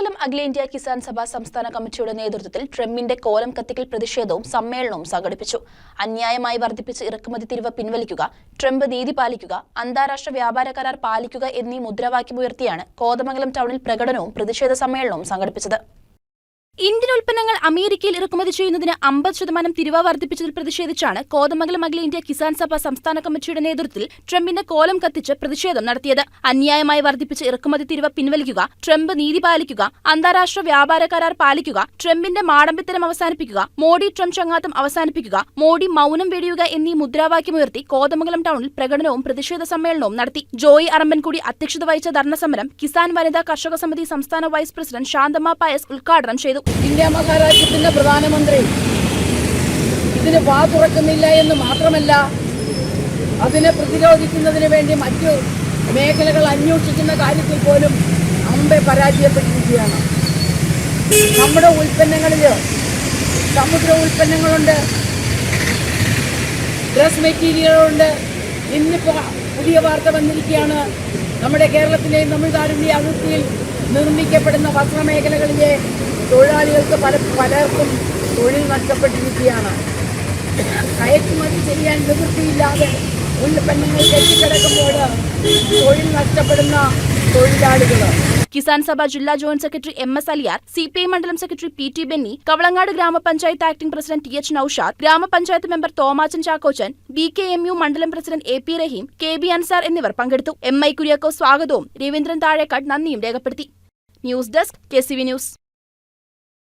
കോതമംഗലം അഖിലേന്ത്യാ കിസാൻ സഭ സംസ്ഥാന കമ്മിറ്റിയുടെ നേതൃത്വത്തിൽ ട്രംപിന്റെ കോലം കത്തിക്കൽ പ്രതിഷേധവും സമ്മേളനവും സംഘടിപ്പിച്ചു. അന്യായമായി വർദ്ധിപ്പിച്ച ഇറക്കുമതി തിരിവ് പിൻവലിക്കുക ട്രംപ് നീതി പാലിക്കുക അന്താരാഷ്ട്ര വ്യാപാര കരാർ പാലിക്കുക എന്നീ മുദ്രാവാക്യമുയർത്തിയാണ് കോതമംഗലം ടൗണിൽ പ്രകടനവും പ്രതിഷേധ സമ്മേളനവും സംഘടിപ്പിച്ചത്. ഇന്ത്യൻ ഉൽപ്പന്നങ്ങൾ അമേരിക്കയിൽ ഇറക്കുമതി ചെയ്യുന്നതിന് അമ്പത് ശതമാനം തിരുവ വർദ്ധിപ്പിച്ചതിൽ പ്രതിഷേധിച്ചാണ് കോതമംഗലം അഖില ഇന്ത്യ കിസാൻ സഭ സംസ്ഥാന കമ്മിറ്റിയുടെ നേതൃത്വത്തിൽ ട്രംപിന്റെ കോലം കത്തിച്ച് പ്രതിഷേധം നടത്തിയത്. അന്യായമായി വർദ്ധിപ്പിച്ച ഇറക്കുമതി തിരുവ പിൻവലിക്കുക ട്രംപ് നീതി പാലിക്കുക അന്താരാഷ്ട്ര വ്യാപാര കരാർ പാലിക്കുക ട്രംപിന്റെ മാടമ്പിത്തരം അവസാനിപ്പിക്കുക മോഡി ട്രംപ് ചങ്ങാത്തം അവസാനിപ്പിക്കുക മോഡി മൗനം വെടിയുക എന്നീ മുദ്രാവാക്യമുയർത്തി കോതമംഗലം ടൗണിൽ പ്രകടനവും പ്രതിഷേധ സമ്മേളനവും നടത്തി. ജോയി അറമ്പൻകുടി അധ്യക്ഷത വഹിച്ച ധർണ സമരം കിസാൻ വനിതാ കർഷക സമിതി സംസ്ഥാന വൈസ് പ്രസിഡന്റ് ശാന്തമ്മ പായസ് ഉദ്ഘാടനം ചെയ്തു. ഇന്ത്യ മഹാരാജ്യത്തിന്റെ പ്രധാനമന്ത്രി ഇതിന് വാ തുറക്കുന്നില്ല എന്ന് മാത്രമല്ല അതിനെ പ്രതിരോധിക്കുന്നതിന് വേണ്ടി മറ്റു മേഖലകൾ അന്വേഷിക്കുന്ന കാര്യത്തിൽ പോലും അമ്പെ പരാജയപ്പെട്ടിരിക്കുകയാണ്. നമ്മുടെ ഉൽപ്പന്നങ്ങളിൽ സമുദ്ര ഉൽപ്പന്നങ്ങളുണ്ട് ഡ്രസ് മെറ്റീരിയലുണ്ട് ഇന്നിപ്പോൾ പുതിയ വാർത്ത വന്നിരിക്കുകയാണ് നമ്മുടെ കേരളത്തിലെയും തമിഴ്നാടിന്റെയും അതിർത്തിയിൽ നിർമ്മിക്കപ്പെടുന്ന വസ്ത്രമേഖലകളിലെ തൊഴിലാളികൾക്ക് പല പലർക്കും തൊഴിൽ നഷ്ടപ്പെട്ടിരിക്കുകയാണ്. കയറ്റുമതി ചെയ്യാൻ നിവൃത്തിയില്ലാതെ ഉൽപ്പന്നങ്ങൾ കെട്ടിക്കിടക്കുമ്പോൾ തൊഴിൽ നഷ്ടപ്പെടുന്ന തൊഴിലാളികൾ കിസാൻ സഭ ജില്ലാ joint secretary M S Aliyar C P I മണ്ഡലം secretary P T Benny Kavalangad ഗ്രാമപഞ്ചായത്ത് acting president T H Noushad ഗ്രാമപഞ്ചായത്ത് member Thomachan Chakochan B K M U മണ്ഡലം president A P Rahim K B Ansar എന്നിവർ പങ്കെടുത്തു. M I Kuriako സ്വാഗതവും രവീന്ദ്രൻ താഴേക്കാട് നന്ദിയും രേഖപ്പെടുത്തി. News desk K C V news